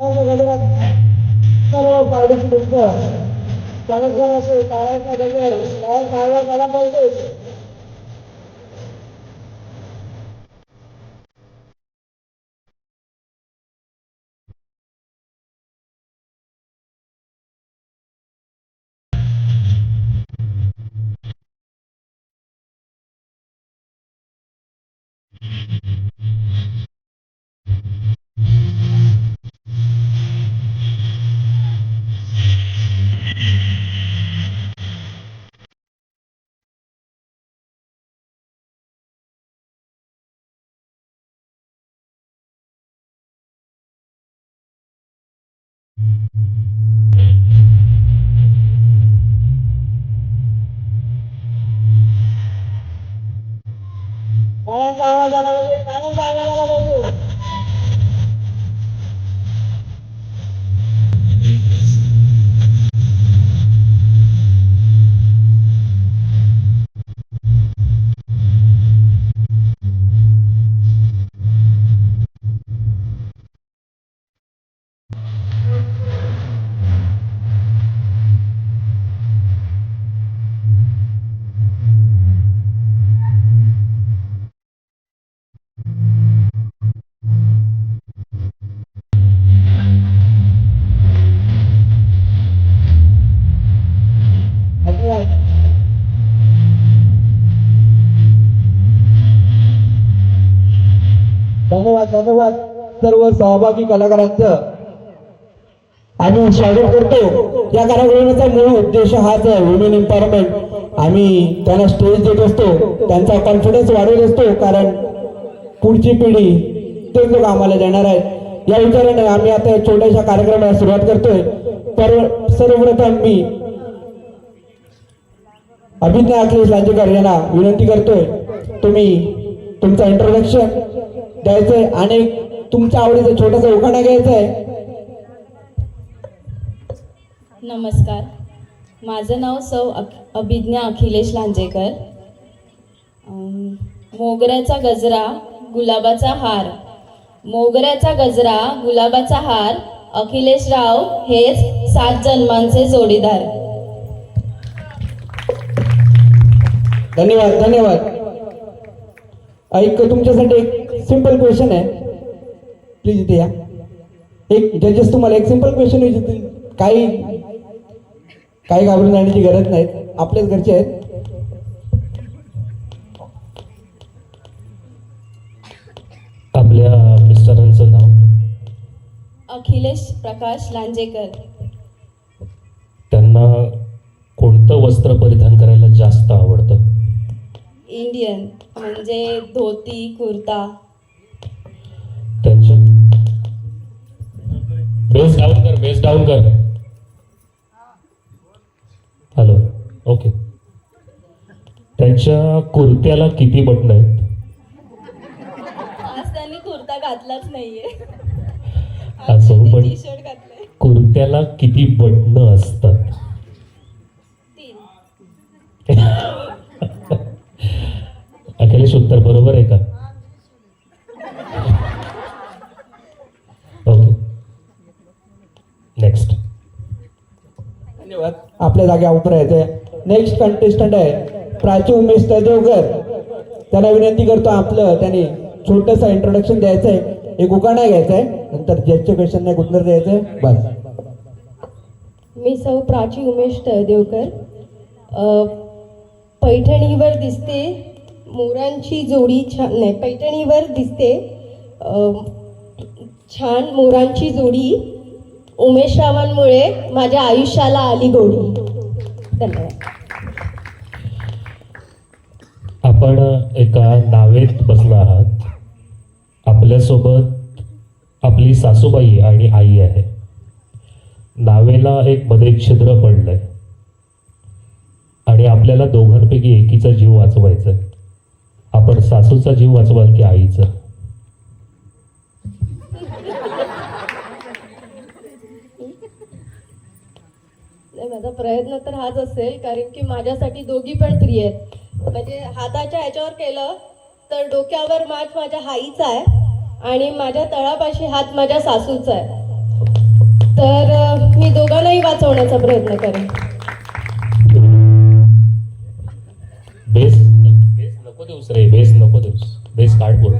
सर्व पार्टीची तुमचं कार्यक्रम असेल काय काय काय मला पाहिजे सहभागी कलाकारांचं. आम्ही स्वागत करतो. या कार्यक्रमाचा मूळ उद्देश हाच आहे वुमेन एम्पॉवरमेंट आम्ही त्यांना स्टेज देत असतो. त्यांचा कॉन्फिडन्स वाढवत असतो. कारण पुढची पिढी ते लोक आम्हाला देणार आहेत. या विचाराने आम्ही आता छोट्याशा कार्यक्रमाला सुरुवात करतोय. तर सर्वप्रथम मी अभिज्ञा अखिलेश लांजेकर यांना विनंती करतोय. तुम्ही तुमचं इंट्रोडक्शन द्यायचंय. आणि तुमच्या आवडीचा छोटासा उखाणा घ्यायचा आहे नमस्कार. माझं नाव सौ अभिज्ञा अखिलेश लांजेकर. मोगऱ्याचा गजरा गुलाबाचा हार. मोगऱ्याचा गजरा गुलाबाचा हार अखिलेशराव हेच सात जन्मांचे जोडीदार. धन्यवाद धन्यवाद. ऐक तुमच्यासाठी एक सिंपल क्वेश्चन आहे. प्लीज इथे या. एक जजेस तुम्हाला एक सिंपल क्वेश्चन विचारतील काही काही घाबरून जाण्याची गरज नाही. आपल्याच घरचे आहेत. आपल्या मिस्टरांचं नाव? अखिलेश प्रकाश लांजेकर. त्यांना कोणतं वस्त्र परिधान करायला जास्त आवडतं? इंडियन म्हणजे धोती कुर्ता. बेस डाऊन कर बेस डाऊन कर. हॅलो ओके त्यांच्या कुर्त्याला किती बटन आहेत? त्यांनी कुर्ता घातलाच नाहीये. असो, पण- कुर्त्याला किती बटन असतात? अखिलेश उत्तर बरोबर आहे का ओके नेक्स्ट धन्यवाद आपल्या जाग्या उभं राहायचंय. नेक्स्ट कंटेस्टंट आहे प्राची उमेश तळदेवकर त्याला विनंती करतो आपलं त्याने छोटंसं इंट्रोडक्शन द्यायचं आहे एक उकाणा घ्यायचा आहे नंतर ज्याचे क्वेश्चन नाही उत्तर द्यायचंय. बस. मी सौ प्राची उमेश तळदेवकर पैठणीवर दिसते मोरांची जोडी छान नाही पैठणीवर दिसते. छान मोरांची जोडी. उमेश रावांमुळे माझ्या आयुष्याला आली गोडी. धन्यवाद. आपण एका नावेत बसला आहात. आपल्यासोबत आपली सासूबाई आणि आई आहे. नावेला एक मध्ये छिद्र पडलंय. आणि आपल्याला दोघांपैकी एकीचा जीव वाचवायचा आहे. आपण सासूचा जीव वाचवाल की आईचा? नाही माझा प्रयत्न तर हाच असेल कारण की माझ्यासाठी दोघी पण प्रिय आहेत. म्हणजे हाताच्या ह्याच्यावर केलं तर डोक्यावर माठ माझ्या हाईचा आहे आणि माझ्या तळापाशी हात माझ्या सासूचा आहे. तर मी दोघांनाही वाचवण्याचा प्रयत्न करेन. बेस बेस नको देऊस रे बेस नको देऊस. बेस काढ पूर्ण.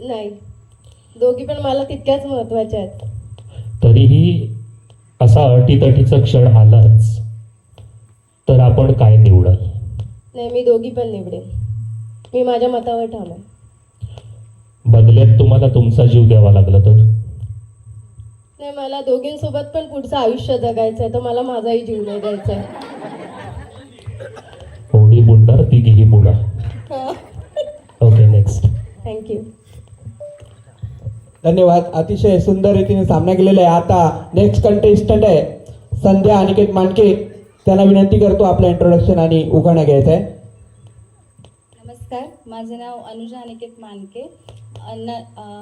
नाही. दोघी पण मला तितक्याच महत्त्वाच्या आहेत. तरीही असा अटीतटीचा क्षण आलाच तर आपण काय निवडाल? नाही मी दोघी पण निवडेन. मी माझ्या मतावर ठाम आहे बदल्यात तुम्हाला तुमचा जीव द्यावा लागला तर? नाही मला दोघींसोबत पण पुढचं आयुष्य जगायचं आहे तर मला माझाही जीव नाही द्यायचा आहे होडी बुडणार तिघीही बुडा. ओके नेक्स्ट थँक्यू धन्यवाद. अतिशय सुंदर रीतीने सामना केलेला आहे. आता नेक्स्ट कंटेस्टंट आहे. संध्या अनिकेत मानके. त्यांना विनंती करतो आपलं इंट्रोडक्शन आणि उखाणा घ्यायचा आहे नमस्कार. माझं नाव अनुजा अनिकेत मानके. अन्न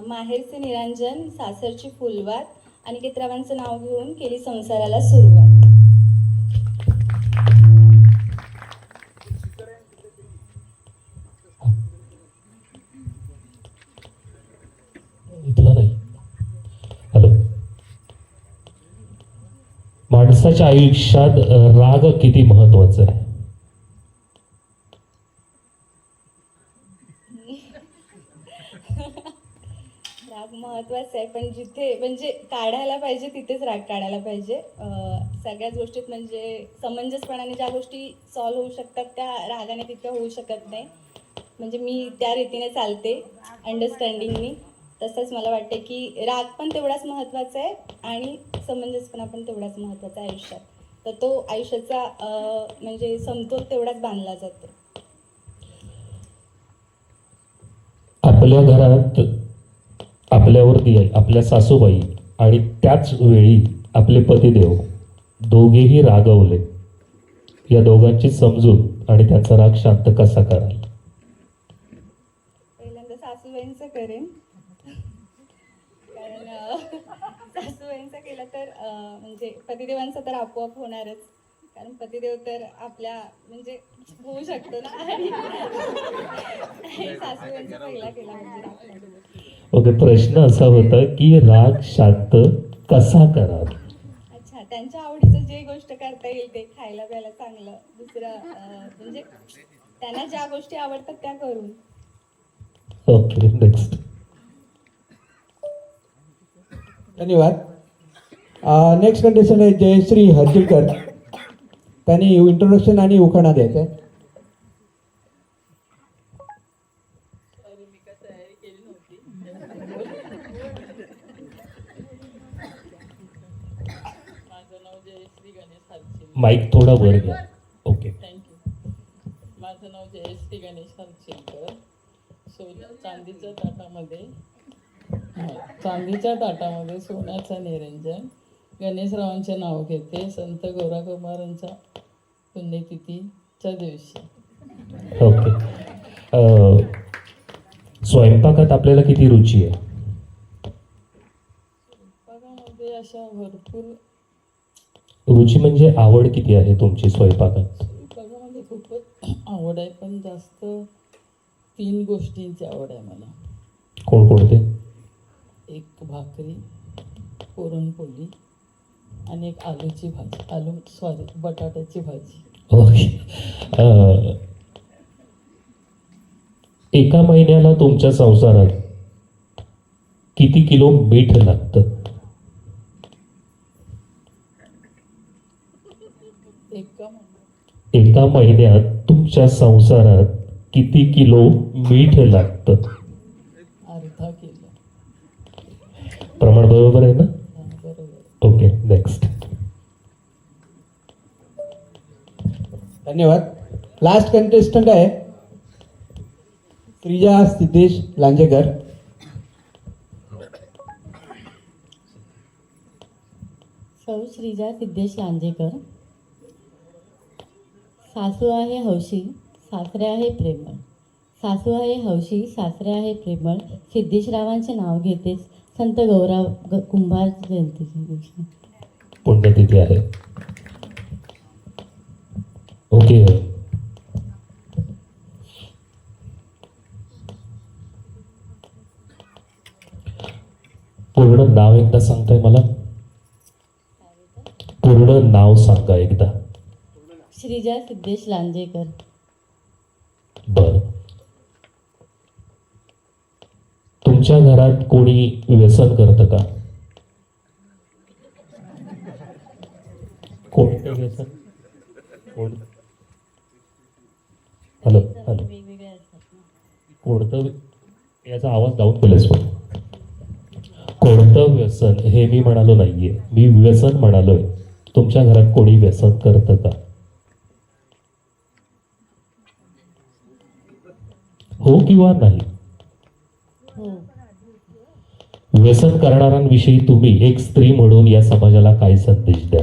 माहेरचे निरांजन सासरची फुलवात अनिकेतरावांचं नाव घेऊन केली संसाराला सुरुवात. माणसाच्या आयुष्यात राग किती महत्त्वाचा आहे? राग महत्त्वाचा आहे पण जिथे म्हणजे काढायला पाहिजे तिथेच राग काढायला पाहिजे. सगळ्याच गोष्टीत म्हणजे समंजसपणाने ज्या गोष्टी सॉल्व्ह होऊ शकतात त्या रागाने तितक्या होऊ शकत नाही. म्हणजे मी त्या रीतीने चालते अंडरस्टँडिंगनी तसंच मला वाटते की राग पण तेवढाच महत्त्वाचा आहे आणि समंजसपणा पण तेवढाच महत्त्वाचा आहे आयुष्यात. तर तो आयुष्याचा म्हणजे समतोल तेवढाच बांधला जातो. आपल्या घरात आपल्यावरती आपल्या सासूबाई आणि त्याच वेळी आपले पतिदेव दोघेही रागवले. या दोघांची समजूत आणि त्यांचा राग शांत कसा कराल? पहिल्यांदा सासूबाईंचं करेन कारण अं, सासूबाईंचं केलं तर अं, म्हणजे पतिदेवांचं तर आपोआप होणारच. कारण पतिदेव तर आपल्या म्हणजे होऊ शकतो ना. आणि सासूबाईंचा पहिला केला म्हणजे. ओके प्रश्न असा होता की राग शांत कसा कराल अच्छा त्यांच्या आवडीचं जे गोष्ट करता येईल ते खायला प्यायला चांगलं. दुसरं अं, म्हणजे त्यांना ज्या गोष्टी आवडतात त्या करून. ओके नेक्स्ट धन्यवाद. नेक्स्ट कंटेस्टंट आहे जयश्री हर्जिलकर त्यांनी इंट्रोडक्शन आणि उखाणा द्यायचा आहे माझं नाव जयश्री गणेश हरचिल माईक थोडा वर घ्या. ओके थँक्यू माझं नाव जयश्री गणेश हरचिलकर सोन्या चांदीच्या ताटामध्ये चांदीच्या ताटामध्ये सोन्याचा निरंजन. गणेशरावांचे नाव घेते संत गौराकुमारांच्या पुण्यतिथीच्या दिवशी. ओके स्वयंपाकात आपल्याला किती रुची आहे? स्वयंपाकामध्ये अशा भरपूर रुची म्हणजे आवड किती आहे तुमची स्वयंपाकात? स्वयंपाकामध्ये खूपच आवड आहे पण जास्त तीन गोष्टींची आवड आहे मला. कोणकोणते? एक भाकरी पुरणपोळी. आणि एक आलूची भाजी आलू सॉरी बटाट्याची भाजी. ओके अ, एका महिन्याला तुमच्या संसारात किती किलो मीठ लागतं? एका एका महिन्यात तुमच्या संसारात किती किलो मीठ लागतं? प्रमाण बरोबर आहे ना? हा, ओके नेक्स्ट धन्यवाद. लास्ट कंटेस्टंट आहे श्रीजा सिद्धेश लांजेकर. सौ श्रीजा सिद्धेश लांजेकर. सासू आहे हौशी सासरे आहे प्रेमळ. सासू आहे हौशी सासरे आहे प्रेमळ. सिद्धेशरावांचे नाव घेतेच संत गौराव ग कुंभार जयंतीच्या दिवशी. पुण्यतिथी आहे? ओके. पूर्ण नाव एकदा सांगताय मला. पूर्ण नाव सांगा एकदा. श्रीजा सिद्धेश लांजेकर. बर तुमच्या घरात कोणी व्यसन करतं का? कोणतं व्यसन कोण? Hello hello. कोणतं याचा आवाज जाऊन केलास पण कोणतं व्यसन? हे मी म्हणालो नाहीये. मी व्यसन म्हणालोय. तुमच्या घरात कोणी व्यसन करतं का? हो किंवा नाही? हो. व्यसन करणाऱ्यांविषयी तुम्ही एक स्त्री म्हणून या समाजाला काय संदेश द्या?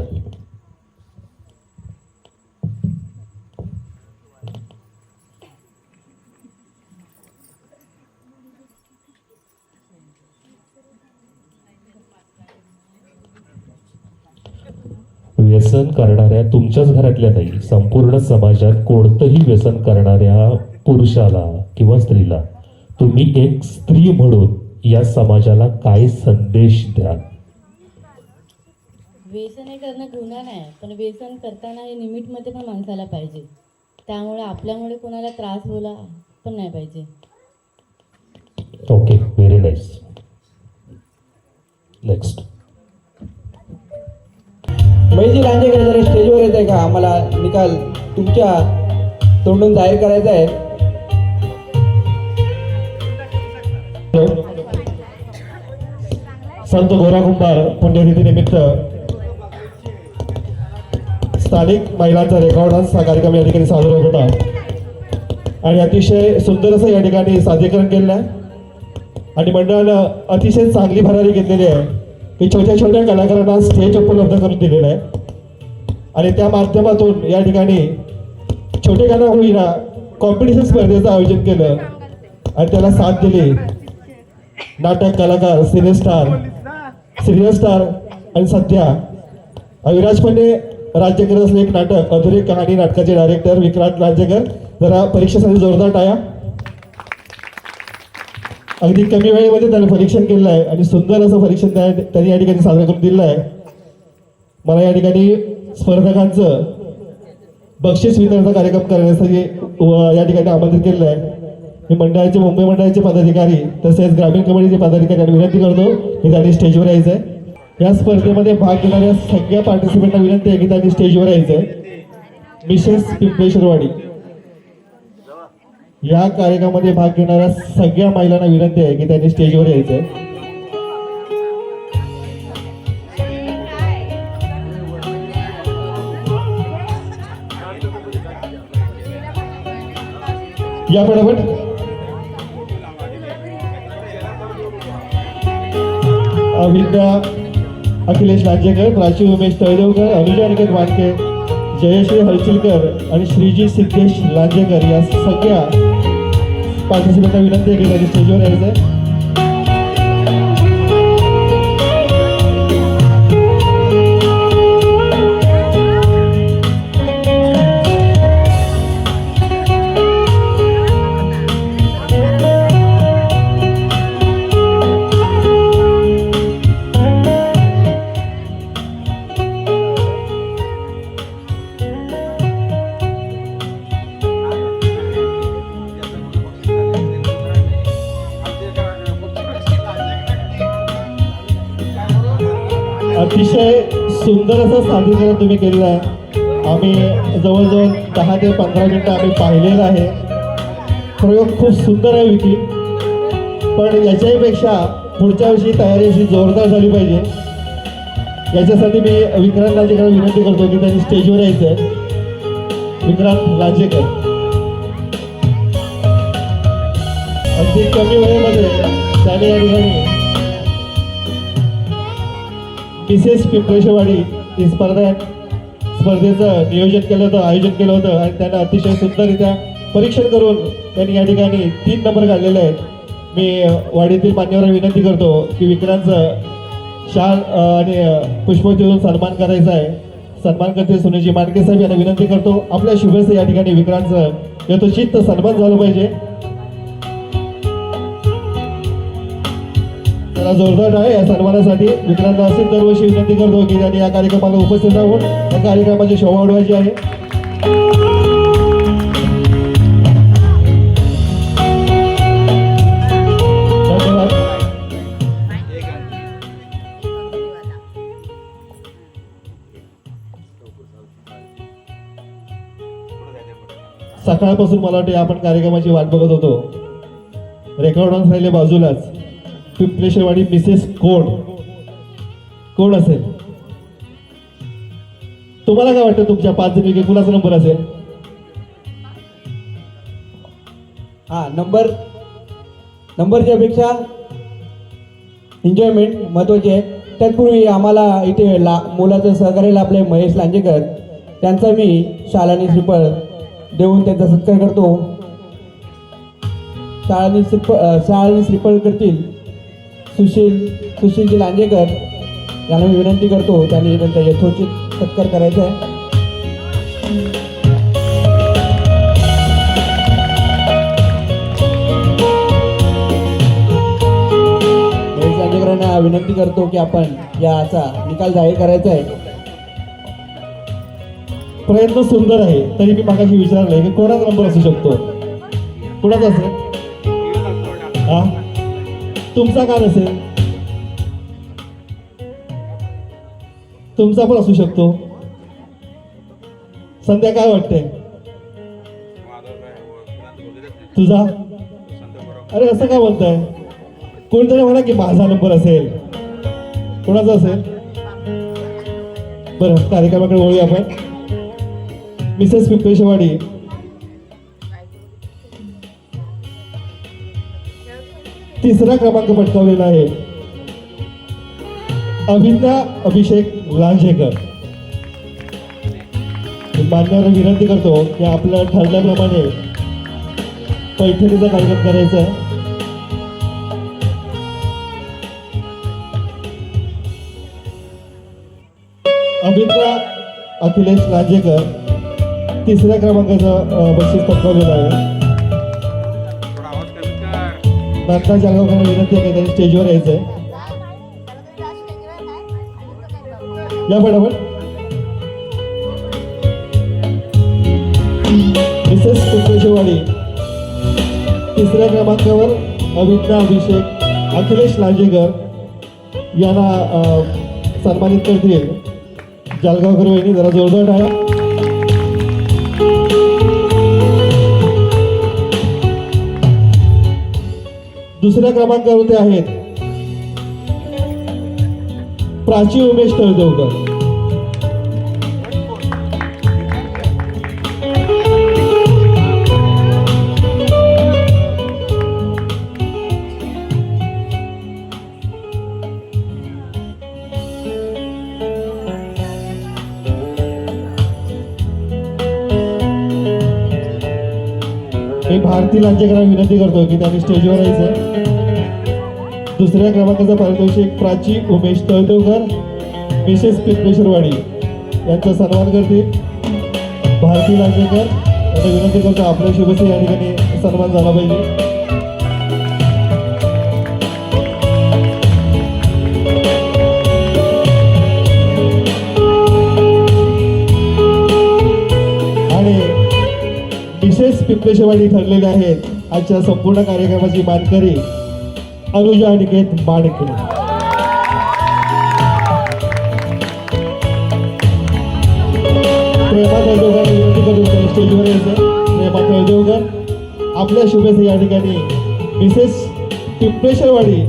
व्यसन करणाऱ्या तुमच्याच घरातल्या नाही संपूर्ण समाजात कोणतंही व्यसन करणाऱ्या पुरुषाला किंवा स्त्रीला तुम्ही एक स्त्री म्हणून या समाजाला काय संदेश द्याल व्यसन हे करणं गुन्हा नाही पण व्यसन करताना हे लिमिटमध्ये पण माणसाला पाहिजे. त्यामुळे आपल्यामुळे कोणाला त्रास होला पण नाही पाहिजे. Okay very nice next Maheshji Lanjekar जरा स्टेजवर येत आहे का? आम्हाला निकाल तुमच्या तोंडून जाहीर करायचा आहे. संत गोरा कुंभार पुण्यतिथीनिमित्त स्थानिक महिलांचा रेकॉर्ड हा कार्यक्रम या ठिकाणी साजरा होत होता. आणि अतिशय सुंदर असं या ठिकाणी सादरीकरण केलेलं आहे. आणि मंडळानं अतिशय चांगली भरारी घेतलेली आहे. की छोट्या छोट्या कलाकारांना स्टेज उपलब्ध करून दिलेलं आहे. आणि त्या माध्यमातून या ठिकाणी छोटे गाणं होईना कॉम्पिटिशन स्पर्धेचं आयोजन केलं. आणि त्याला साथ दिली. नाटक कलाकार सिनेस्टार सिरियल स्टार आणि सध्या अविराज पंडे राज्य करत असलेले एक नाटक अधुरी कहाणी नाटकाचे डायरेक्टर विक्रांत राज्यकर जरा परीक्षेसाठी जोरदार टाया अगदी कमी वेळेमध्ये त्याने परीक्षण केलेलं आहे आणि सुंदर असं परीक्षण त्या- त्यांनी या ठिकाणी साजरं करून दिलेलं आहे मला या ठिकाणी स्पर्धकांचं बक्षीस वितरणाचा कार्यक्रम करण्यासाठी या ठिकाणी आमंत्रित केलेलं आहे मी मंडळाचे मुंबई मंडळाचे पदाधिकारी तसेच ग्रामीण कमिटीचे पदाधिकारी विनंती करतो की त्यांनी स्टेजवर यायचं आहे या स्पर्धेमध्ये भाग घेणाऱ्या सगळ्या पार्टिसिपेंटना विनंती आहे की त्यांनी स्टेजवर यायचं आहे मिसेस पिंपळेश्वरवाडी या कार्यक्रमामध्ये भाग घेणाऱ्या सगळ्या महिलांना विनंती आहे की त्यांनी स्टेजवर यायचं आहे या फटाफट विद्या अखिलेश लांजेकर प्राची उमेश तळदेवकर अनुजा अनिकेत वाटके जयश्री हलचिलकर आणि श्रीजी सिद्धेश लांजेकर या सगळ्या पार्टिसिपेंटना विनंती आहे की त्यांनी स्टेजवर यायचं आहे असं तुम्ही केलेलं आहे. आम्ही जवळजवळ दहा ते पंधरा मिनटं आम्ही पाहिलेलं आहे. प्रयोग खूप सुंदर आहे विकी. पण याच्याहीपेक्षा पुढच्या वर्षी तयारी अशी जोरदार झाली पाहिजे. याच्यासाठी मी विक्रांत राजेकर विनंती करतो की त्यांनी स्टेजवर यायचं आहे. विक्रांत राजेकर अगदी कमी वेळेमध्ये त्याने या ठिकाणी मिसेस पिंपळेशेवाडी ही स्पर्धा स्पर्धेचं नियोजन केलं होतं आयोजन केलं होतं आणि त्यांना अतिशय सुंदररित्या परीक्षण करून त्यांनी या ठिकाणी तीन नंबर काढलेले आहेत. मी वाडीतील मान्यवर विनंती करतो की विक्रांतचं शाल आणि पुष्प देऊन सन्मान करायचा आहे. सन्मान करते सुनेजी मानके साहेब यांना विनंती करतो. आपल्या शुभेच्छा या ठिकाणी विक्रांतचं यथोचित सन्मान झालं पाहिजे. जरा जोरदार आहे. या सन्मानासाठी मित्रांना असेच दरवर्षी विनंती करतो की त्यांनी या कार्यक्रमाला उपस्थित राहून या कार्यक्रमाची शोभा वाढवायची आहे. सकाळपासून मला वाटते आपण कार्यक्रमाची वाट बघत होतो. रेकॉर्ड ऑन राहिले बाजूलाच. पिंपलेश्वरवाडी मिसेस कोण? कोण असेल? तुम्हाला काय वाटतं तुमच्या पाच जणीपैकी कुणाचा नंबर असेल? हा नंबर नंबरच्या पेक्षा एन्जॉयमेंट महत्त्वाची आहे. तत्पूर्वी आम्हाला इथे ला मुलाचं सहकार्य लाभले महेश लांजेकर. त्यांचा मी शालानी श्रीफळ देऊन त्यांचा सत्कार करतो. शाळानी श्रीफळ शाळांनी शाळानी श्रीफळ करतील. सुशील सुशीलजी लांजेकर यांना मी विनंती करतो त्यांनी त्यांचा यथोचित सत्कार करायचा आहे. लांजेकरांना विनंती करतो की आपण याचा निकाल जाहीर करायचा आहे. प्रयत्न सुंदर आहे तरी मी मागाशी विचारलंय की कोणाचा नंबर असू शकतो? कुणाचा असेल? हा? तुमचा काय नसेल तुमचा पण असू शकतो. संध्या काय वाटतंय? तुझा? अरे असं काय बोलताय? कोणतरी म्हणा की माझा नंबर असेल. कोणाचा असेल? बरं कार्यक्रमाकडे वळूया आपण. मिसेस पिंपेशवाडी तिसरा क्रमांक पटकावलेला आहे. अभिज्ञा अभिषेक लांजेकर. मान्यवर विनंती करतो की आपलं ठरल्याप्रमाणे पैठणीचा कार्यक्रम करायचा आहे. अभिज्ञा अखिलेश लांजेकर तिसऱ्या क्रमांकाचं बक्षीस पटकावलेलं आहे. नंतर जळगावकरांना विनंती आहे त्यांनी स्टेजवर यायचं आहे या पटापट मिसेस कुंपेशवाडी तिसऱ्या क्रमांकावर अभिज्ञा अभिषेक अखिलेश लांजेकर यांना सन्मानित करतील. जळगावकर वहिनी जरा जोरदार आहे दुसऱ्या क्रमांकावरती आहेत प्राची उमेश तळदेवकर. मी भारती विनंती करतो की त्यांनी स्टेजवर यायचं. दुसऱ्या क्रमांकाचा पारितोषिक प्राची उमेश तळदेवकर मिसेस पिंपेश्वरवाडी यांचा सन्मान करतील भारती लांजेकर यांना विनंती करतो आपल्या शुभेच्छा या ठिकाणी सन्मान झाला पाहिजे. विशेष ठरलेले आहेत आजच्या संपूर्ण कार्यक्रमाची मानकरी अनुजा अनिकेत बाणके प्रेमा तळदेवकर विनंती करून स्टेजवर यायचं प्रेमा आपल्या शुभेच्छा या ठिकाणी. मिसेस टिप्पेश्वरवाडी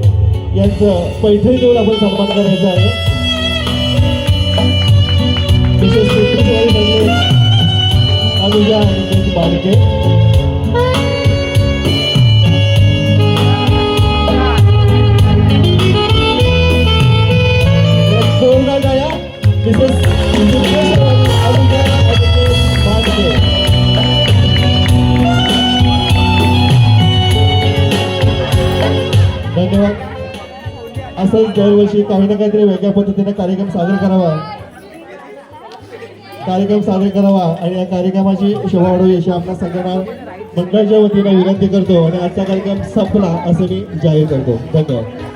यांचं पैठणी देऊन आपण सन्मान करायचा आहे. अनुजा अनिकेत धन्यवाद. असंच दरवर्षी काही ना काहीतरी वेगळ्या पद्धतीने कार्यक्रम साजरा करावा. कार्यक्रम साजरा करावा आणि या कार्यक्रमाची शोभा वाढवी अशी आपल्या सगळ्यांना मंडळाच्या वतीने विनंती करतो आणि आजचा कार्यक्रम संपला असं मी जाहीर करतो. धन्यवाद.